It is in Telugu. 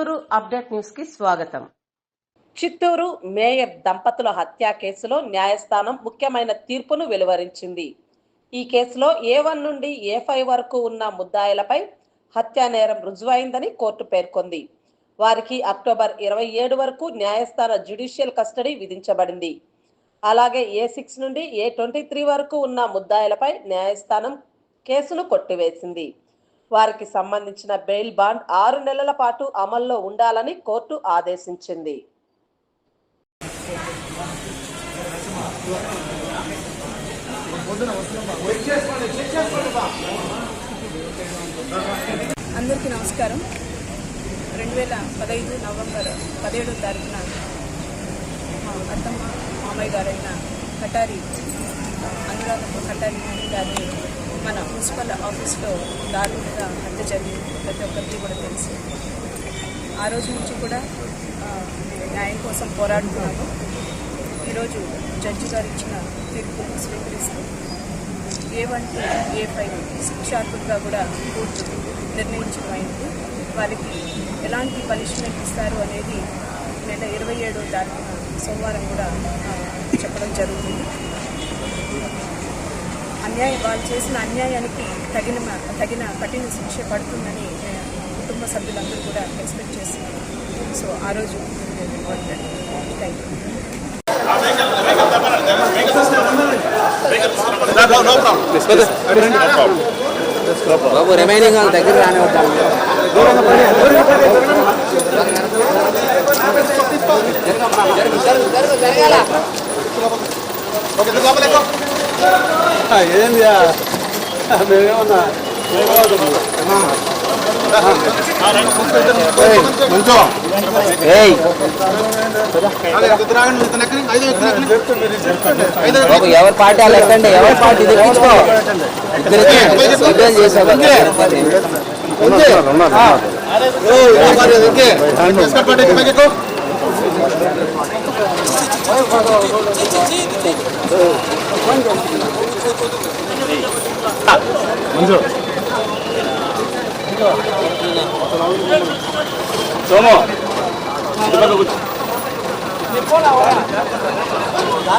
చిత్తూరు అప్డేట్ న్యూస్కి స్వాగతం. చిత్తూరు మేయర్ దంపతుల హత్య కేసులో న్యాయస్థానం ముఖ్యమైన తీర్పును వెలువరించింది. ఈ కేసులో ఏ వన్ నుండి ఏ ఫైవ్ వరకు ఉన్న ముద్దాయిలపై హత్యా నేరం రుజువైందని కోర్టు పేర్కొంది. వారికి అక్టోబర్ ఇరవై ఏడు వరకు న్యాయస్థాన జ్యుడిషియల్ కస్టడీ విధించబడింది. అలాగే ఏ సిక్స్ నుండి ఏ ట్వంటీ త్రీ వరకు ఉన్న ముద్దాయిలపై న్యాయస్థానం కేసును కొట్టివేసింది. వారికి సంబంధించిన బెయిల్ బాండ్ ఆరు నెలల పాటు అమల్లో ఉండాలని కోర్టు ఆదేశించింది. అందరికీ నమస్కారం. రెండు వేల పదహైదు నవంబర్ పదిహేడో తారీఖున మా అత్తమ్మ మామయ్య గారైన కటారి అనురాధ కటారి గారిని మన మున్సిపల్ ఆఫీస్లో దారుణంగా హత్య జరిగింది ప్రతి ఒక్కరికి కూడా తెలుసు. ఆ రోజు నుంచి కూడా న్యాయం కోసం పోరాడుతున్నాము. ఈరోజు జడ్జి గారు ఇచ్చిన తీర్పును స్వీకరిస్తూ A one to A five శిక్షార్థులుగా కూడా కోర్టు నిర్ణయించడం అయింది వారికి ఎలాంటి పనిష్మెంట్ ఇస్తారు అనేది నెల ఇరవై ఏడో తారీఖున సోమవారం కూడా చెప్పడం జరుగుతుంది. అన్యాయం వాళ్ళు చేసిన అన్యాయానికి తగిన తగిన కఠిన శిక్ష పడుతుందని కుటుంబ సభ్యులందరూ కూడా ఎక్స్పెక్ట్ చేస్తున్నారు సో ఆ రోజు థ్యాంక్ యూ బాబు రిమైనింగ్ వాళ్ళ దగ్గర రానివద్దాం ఏంది మేమేమన్నా ఏయ్ బాబు ఎవరి పార్టీ వాళ్ళు ఎక్కండి? ఎవరి పార్టీ? తెప్పించుకో 文字。这个。怎么？你过来，我来。来来，